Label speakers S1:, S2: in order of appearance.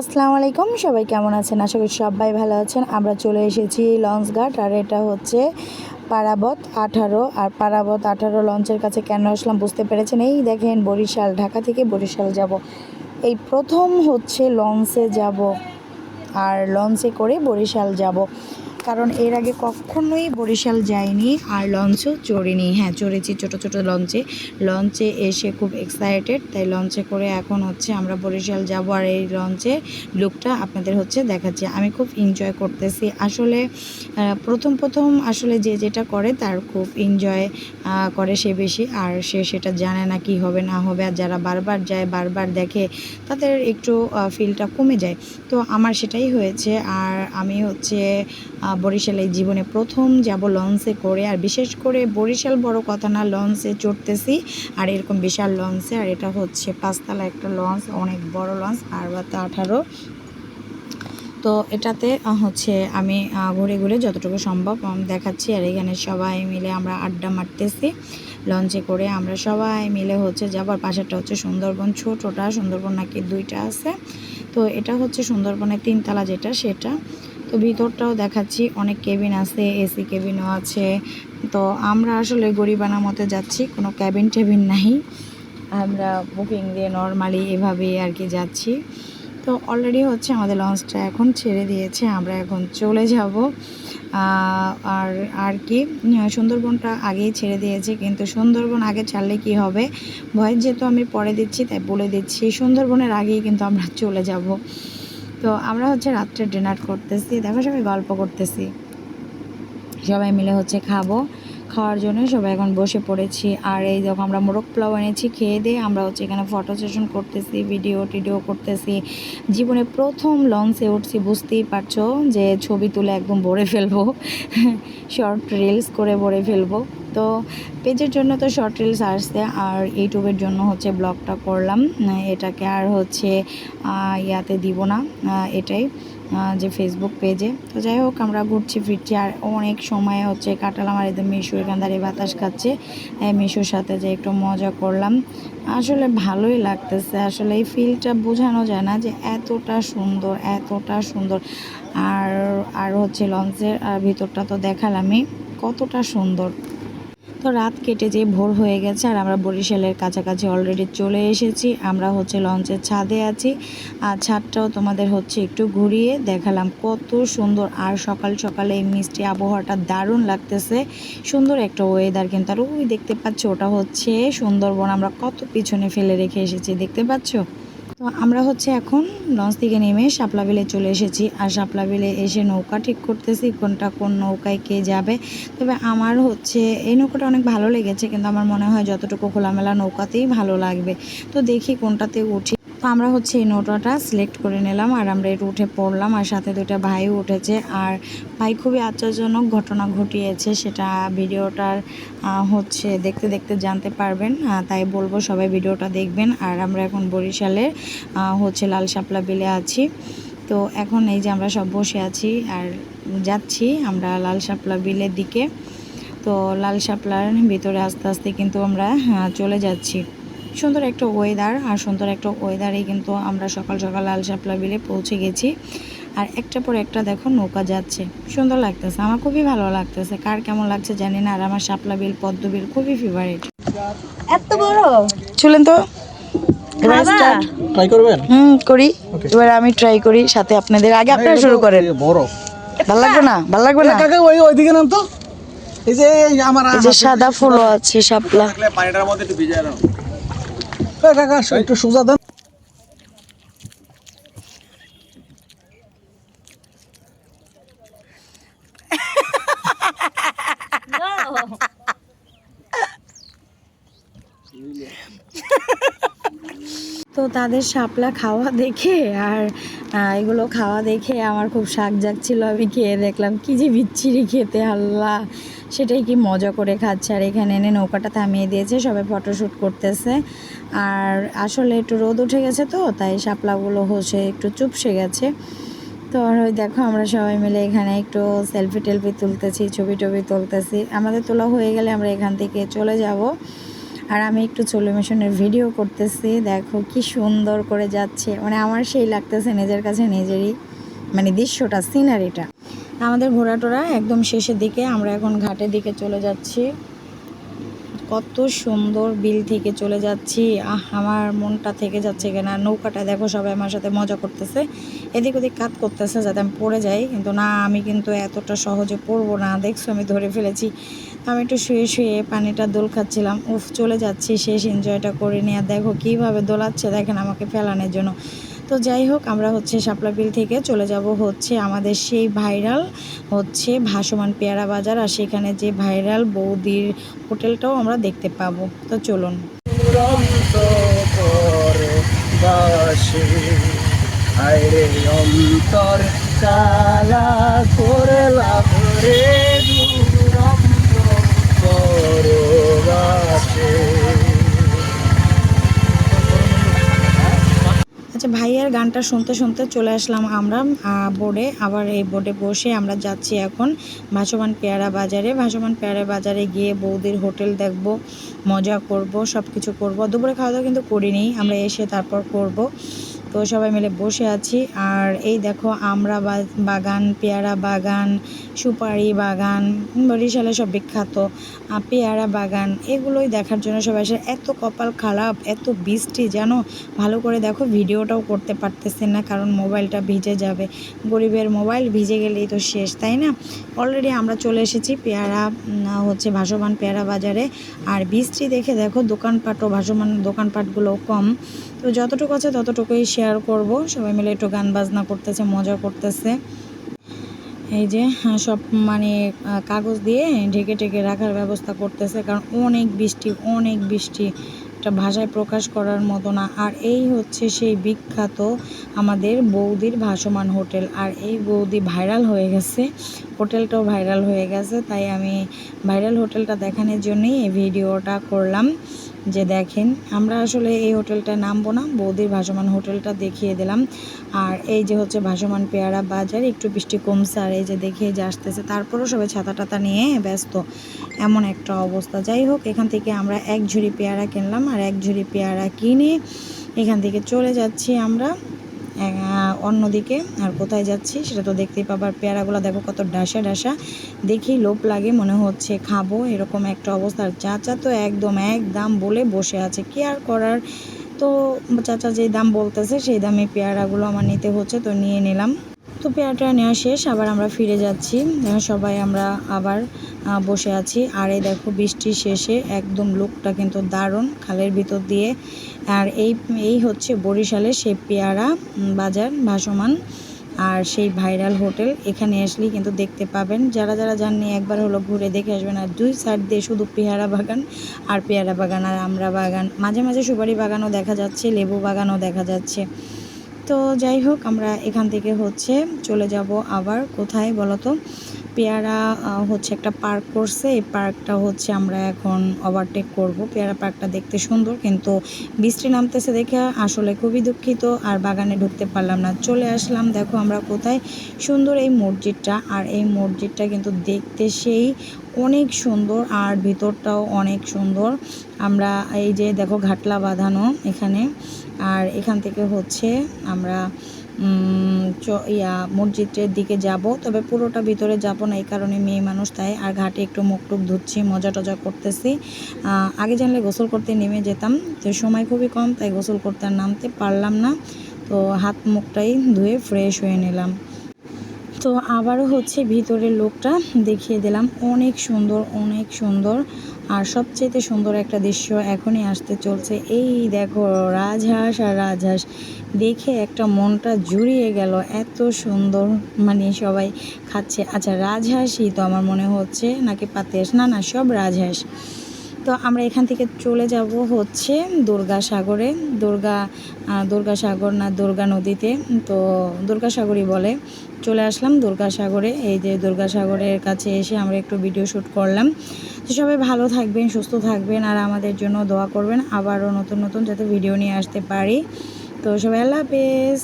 S1: আসসালামু আলাইকুম, সবাই কেমন আছেন? আশা করি সবাই ভালো আছেন। আমরা চলে এসেছি লঞ্চ ঘাট আর এটা হচ্ছে পারাবত আঠারো। আর পারাবত আঠারো লঞ্চের কাছে কেন আসলাম বুঝতে পেরেছেন? এই দেখেন বরিশাল, ঢাকা থেকে বরিশাল যাব। এই প্রথম হচ্ছে লঞ্চে যাব, আর লঞ্চে করে বরিশাল যাব। কারণ এর আগে কখনোই বরিশাল যাইনি আর লঞ্চও চড়িনি। হ্যাঁ চড়েছি ছোট ছোট লঞ্চে। লঞ্চে এসে খুব এক্সাইটেড তাই লঞ্চে করে এখন হচ্ছে আমরা বরিশাল যাব আর এই লঞ্চে লুকটা আপনাদের হচ্ছে দেখাচ্ছি। আমি খুব এনজয় করতেছি। আসলে প্রথম প্রথম আসলে যে যেটা করে তার খুব এনজয় করে সে বেশি। আর সে সেটা জানে না কি হবে না হবে। আর যারা বারবার যায়, বারবার দেখে, তাদের একটু ফিলটা কমে যায়। তো আমার সেটাই হয়েছে। আর আমি হচ্ছে বরিশালে জীবনে প্রথম যাব লঞ্চে করে, আর বিশেষ করে বরিশাল বড় কথা না, লঞ্চে চড়তেছি, আর এরকম বিশাল লঞ্চে, আর এটা হচ্ছে পাঁচতলা একটা লঞ্চ, অনেক বড় লঞ্চ আর আঠারো। তো এটাতে হচ্ছে আমি ঘুরে ঘুরে যতটুকু সম্ভব দেখাচ্ছি, আর এখানে সবাই মিলে আমরা আড্ডা মারতেছি। লঞ্চে করে আমরা সবাই মিলে হচ্ছে যাবার পাশেরটা হচ্ছে সুন্দরবন, ছোটোটা সুন্দরবন নাকি দুইটা আছে। তো এটা হচ্ছে সুন্দরবনের তিনতলা যেটা, সেটা। তো ভিতরটাও দেখাচ্ছি, অনেক কেবিন আছে এসি কেবিনও আছে। তো আমরা আসলে গরিবানা মতে যাচ্ছি, কোনো ক্যাবিন টেবিন নাই। আমরা বুকিং দিয়ে নর্মালি এভাবেই আর কি যাচ্ছি। তো অলরেডি হচ্ছে আমাদের লঞ্চটা এখন ছেড়ে দিয়েছে, আমরা এখন চলে যাব। আর আর কি, সুন্দরবনটা আগেই ছেড়ে দিয়েছে, কিন্তু সুন্দরবন আগে ছাড়লে কি হবে? ভয়ের যেহেতু আমি পরে দিচ্ছি, তাই বলে দিচ্ছি, সুন্দরবনের আগেই কিন্তু আমরা চলে যাব। তো আমরা হচ্ছে রাত্রে ডিনার করতেছি, দেখো সবাই গল্প করতেছি। সবাই মিলে হচ্ছে খাব। খাওয়ার জন্য সবাই এখন বসে পড়েছি। আর এই দেখো আমরা মোরগ পোলাও এনেছি, খেয়ে দিয়ে আমরা হচ্ছে এখানে ফটো সেশন করতেছি ভিডিও টিডিও করতেছি। জীবনে প্রথম লঞ্চে উঠছি, বুঝতেই পারছ যে ছবি তুলে একদম ভরে ফেলব। শর্ট রিলস করে ভরে ফেলব। তো পেজের জন্য তো শর্ট রিলস আসছে, আর ইউটিউবের জন্য হচ্ছে ব্লগটা করলাম। এটাকে আর হচ্ছে ইয়াতে দিব না এটাই যে ফেসবুক পেজে তো যাই হোক, আমরা ঘুরছি, ফিরছি, আর অনেক সময় হচ্ছে কাটালাম, আর একদম মিশু এখান দাঁড়িয়ে বাতাস খাচ্ছে মিশুর সাথে যে একটু মজা করলাম। আসলে ভালোই লাগতেছে, আসলে এই ফিলটা বোঝানো যায় না যে এতটা সুন্দর এতটা সুন্দর। আর আর হচ্ছে লঞ্চের ভিতরটা তো দেখালামই, কতটা সুন্দর। রাত কেটে যে ভোর হয়ে গেছে আর আমরা বরিশালের কাছাকাছি অলরেডি চলে এসেছি। আমরা হচ্ছে লঞ্চের ছাদে আছি। আর ছাদটাও তোমাদের হচ্ছে একটু ঘুরিয়ে দেখালাম কত সুন্দর। আর সকাল সকালে এই মিষ্টি আবহাওয়াটা দারুণ লাগতেছে। সুন্দর একটা ওয়েদার কিন্তু। আর ওই দেখতে পাচ্ছ, ওটা হচ্ছে সুন্দরবন। আমরা কত পিছনে ফেলে রেখে এসেছি, দেখতে পাচ্ছ? তো আমরা হচ্ছে এখন লঞ্চ থেকে নেমে শাপলা বিলে চলে এসেছি। আর সাপলা বিলে এসে নৌকা ঠিক করতেছি, কোনটা কোন নৌকায় কে যাবে। তবে আমার হচ্ছে এই নৌকাটা অনেক ভালো লেগেছে, কিন্তু আমার মনে হয় যতটুকু খোলামেলা নৌকাতেই ভালো লাগবে। তো দেখি কোনটাতে উঠি। তো আমরা হচ্ছে এই নৌকাটা সিলেক্ট করে নিলাম আর আমরা একটু উঠে পড়লাম আর সাথে দুটা ভাইও উঠেছে আর ভাই খুবই আশ্চর্যজনক ঘটনা ঘটিয়েছে, সেটা ভিডিওটার হচ্ছে দেখতে দেখতে জানতে পারবেন তাই বলব সবাই ভিডিওটা দেখবেন। আর আমরা এখন বরিশালের হচ্ছে লাল শাপলা বিলে আছি। তো এখন এই যে আমরা সব বসে আছি আর যাচ্ছি আমরা লাল শাপলা বিলের দিকে। তো লাল শাপলার ভিতরে আস্তে আস্তে কিন্তু আমরা চলে যাচ্ছি। সুন্দর একটা ওয়েদার আর সুন্দর একটা ওয়েদারে কিন্তু আমরা সকাল সকাল লাল শাপলা বিলে পৌঁছে গেছি। আর একটা পর একটা দেখো নৌকা যাচ্ছে। সুন্দর লাগতেছে আমার খুবই ভালো লাগতেছে। কার কেমন লাগছে জানি না আর আমার শাপলা বিল পদ্ম বিল খুবই ফেভারিট
S2: এত বড়?
S1: চলেন তো।
S3: ট্রাই করবেন?
S1: হুম করি। এবার আমি ট্রাই করি সাথে আপনাদের। আগে আপনারা শুরু করেন।
S3: বড়।
S1: ভালো লাগবে না? ভালো লাগবে না?
S3: কাকা ওই ওইদিকে নাম তো। এই যে আমার
S1: এই যে সাদা ফুলও আছে শাপলা।
S3: পানিটার মধ্যে একটু সোজা দেন।
S1: তো তাদের শাপলা খাওয়া দেখে আর এগুলো খাওয়া দেখে আমার খুব শাক জাগছিল আমি খেয়ে দেখলাম, কি যে বিচ্ছিরি খেতে, আল্লাহ! সেটাই কি মজা করে খাচ্ছে। আর এখানে এনে নৌকাটা থামিয়ে দিয়েছে, সবাই ফটোশ্যুট করতেছে। আর আসলে একটু রোদ উঠে গেছে তো, তাই শাপলাগুলো হসে একটু চুপসে গেছে। তো আর ওই দেখো, আমরা সবাই মিলে এখানে একটু সেলফি টেলফি তুলতেছি ছবি টবি তুলতেছি। আমাদের তোলা হয়ে গেলে আমরা এখান থেকে চলে যাব। আর আমি একটু চলিমেশনের ভিডিও করতেছি। দেখো কি সুন্দর করে যাচ্ছে। মানে আমার সেই লাগতেছে নিজের কাছে নিজেরই মানে দৃশ্যটা সিনারিটা আমাদের ঘোরাটোরা একদম শেষের দিকে, আমরা এখন ঘাটের দিকে চলে যাচ্ছি। কত সুন্দর বিল থেকে চলে যাচ্ছি। আহ, আমার মনটা থেকে যাচ্ছে কেনা, নৌকাটা দেখো সবাই আমার সাথে মজা করতেছে। এদিক ওদিক কাত করতেছে যাতে আমি পড়ে যাই, কিন্তু না, আমি কিন্তু এতটা সহজে পড়ব না। দেখছ, আমি ধরে ফেলেছি। আমি একটু শুয়ে শুয়ে পানিটা দোল খাচ্ছিলাম। উফ, চলে যাচ্ছি, শেষ এনজয়টা করে নিয়ে। আর দেখো, কীভাবে দোলাচ্ছে দেখেন আমাকে ফেলানোর জন্য। তো যাই হোক, আমরা হচ্ছে শাপলা বিল থেকে চলে যাব হচ্ছে আমাদের সেই ভাইরাল হচ্ছে ভাসমান পেয়ারা বাজার আর সেখানে যে ভাইরাল বৌদির হোটেলটাও আমরা দেখতে পাবো। তো চলুন।
S3: অন্তর
S1: আচ্ছা গানটা শুনতে শুনতে চলে আসলাম আমরা বোর্ডে। আবার এই বোর্ডে বসে আমরা যাচ্ছি এখন ভাসমান পেয়ারা বাজারে। ভাসমান পেয়ারা বাজারে গিয়ে বৌদির হোটেল দেখব, মজা করব সব কিছু করব। দুপুরে খাওয়া দাওয়া কিন্তু করিনি, আমরা এসে তারপর করব। তো সবাই মিলে বসে আছি। আর এই দেখো, আমরা বাগান, পেয়ারা বাগান, সুপারি বাগান, বরিশালে সব বিখ্যাত। পেয়ারা বাগান, এগুলোই দেখার জন্য সবাই আসে। এত কপাল খারাপ, এত বৃষ্টি, যেন ভালো করে দেখো ভিডিওটাও করতে পারতেছেন না, কারণ মোবাইলটা ভিজে যাবে। গরিবের মোবাইল ভিজে গেলেই তো শেষ, তাই না? অলরেডি আমরা চলে এসেছি পেয়ারা হচ্ছে ভাসমান পেয়ারা বাজারে। আর বৃষ্টি দেখে দেখো, দোকানপাটও, ভাসমান দোকানপাটগুলো কম। তো যতটুকু আছে ততটুকুই শেয়ার করব। সবাই মিলে একটু গান বাজনা করতেছে, মজা করতেছে। এই যে সব মানে কাগজ দিয়ে ঢেকে ঢেকে রাখার ব্যবস্থা করতেছে, কারণ অনেক বৃষ্টি অনেক বৃষ্টি। এটা ভাষায় প্রকাশ করার মতো না। আর এই হচ্ছে সেই বিখ্যাত আমাদের বৌদির ভাসমান হোটেল। আর এই বৌদি ভাইরাল হয়ে গেছে। হোটেলটাও ভাইরাল হয়ে গেছে, তাই আমি ভাইরাল হোটেলটা দেখানোর জন্যই এই ভিডিওটা করলাম। যে দেখেন, আমরা আসলে এই হোটেলটা নামবো না, বৌদির ভাসমান হোটেলটা দেখিয়ে দিলাম। আর এই যে হচ্ছে ভাসমান পেয়ারা বাজার, একটু বৃষ্টি কমছে আর এই যে দেখিয়ে যে আসতেছে, তারপরেও সবাই ছাতা টাতা নিয়ে ব্যস্ত। এমন একটা অবস্থা। যাই হোক, এখান থেকে আমরা এক ঝুড়ি পেয়ারা কিনলাম, আর এক ঝুড়ি পেয়ারা কিনে এখান থেকে চলে যাচ্ছি আমরা। অন্যদিকে আর কোথায় যাচ্ছি সেটা তো দেখতেই পাবার পেয়ারাগুলো দেখো কত ডাসা ডাসা। দেখি লোভ লাগে, মনে হচ্ছে খাব, এরকম একটা অবস্থা। আর চাচা তো একদম এক দাম বলে বসে আছে। কি আর করার? তো চাচা যেই দাম বলতেছে, সেই দামে পেয়ারাগুলো আমার নিতে হচ্ছে, তো নিয়ে নিলাম। তো পেয়ারাটা নেওয়া শেষ, আবার আমরা ফিরে যাচ্ছি। সবাই আমরা আবার বসে আছি। আর এই দেখো বৃষ্টি শেষে একদম লুকটা কিন্তু দারুণ খালের ভিতর দিয়ে। আর এই এই হচ্ছে বরিশালের সেই পেয়ারা বাজার, ভাসমান আর সেই ভাইরাল হোটেল। এখানে আসলেই কিন্তু দেখতে পাবেন, যারা যারা যাননি একবার হলো ঘুরে দেখে আসবেন। আর দুই সাইড দিয়ে শুধু পেয়ারা বাগান আর পেয়ারা বাগান। আর আমরা বাগান, মাঝে মাঝে সুপারি বাগানও দেখা যাচ্ছে, লেবু বাগানও দেখা যাচ্ছে। তো যাই হোক, আমরা এখান থেকে হচ্ছে চলে যাব আবার। কোথায় বলো তো পেয়ারা হচ্ছে একটা পার্ক করছে। এই পার্কটা হচ্ছে আমরা এখন ওভারটেক করব। পেয়ারা পার্কটা দেখতে সুন্দর, কিন্তু বৃষ্টি নামতেছে দেখে আসলে খুবই দুঃখিত। আর বাগানে ঢুকতে পারলাম না। চলে আসলাম। দেখো আমরা কোথায়? সুন্দর এই মসজিদটা। আর এই মসজিদটা কিন্তু দেখতে সেই অনেক সুন্দর আর ভিতরটাও অনেক সুন্দর। আমরা এই যে দেখো ঘাটলা বাঁধানো এখানে। আর এখান থেকে হচ্ছে আমরা ইয়া, মসজিদের দিকে যাব। তবে পুরোটা ভিতরে যাব না, এই কারণে মেয়ে মানুষ, তাই আর ঘাটে একটু মুখ টুক ধুচ্ছি, মজা টজা করতেছি। আগে জানলে গোসল করতে নেমে যেতাম, তো সময় খুবই কম, তাই গোসল করতে আর নামতে পারলাম না। তো হাত মুখটাই ধুয়ে ফ্রেশ হয়ে নিলাম। তো আবারও হচ্ছে ভিতরের লোকটা দেখিয়ে দিলাম, অনেক সুন্দর অনেক সুন্দর। আর সবচেয়ে সুন্দর একটা দৃশ্য এখনই আসতে চলছে। এই দেখো রাজহাঁস আর রাজহাঁস দেখে একটা মনটা জুড়িয়ে গেল। এত সুন্দর মানে সবাই খাচ্ছে। আচ্ছা রাজহাঁসই তো আমার মনে হচ্ছে নাকি পাতেস না না সব রাজহাঁস। তো আমরা এখান থেকে চলে যাব হচ্ছে দুর্গাসাগরে। দুর্গা আহ, দুর্গাসাগর না দুর্গা নদীতে। তো দুর্গাসাগরই বলে। চলে আসলাম দুর্গাসাগরে। এই যে দুর্গাসাগরের কাছে এসে আমরা একটু ভিডিও শ্যুট করলাম। তো সবাই ভালো থাকবেন, সুস্থ থাকবেন আর আমাদের জন্য দোয়া করবেন। আবারও নতুন নতুন যাতে ভিডিও নিয়ে আসতে পারি। তো সবাই আল্লাহ হাফেজ।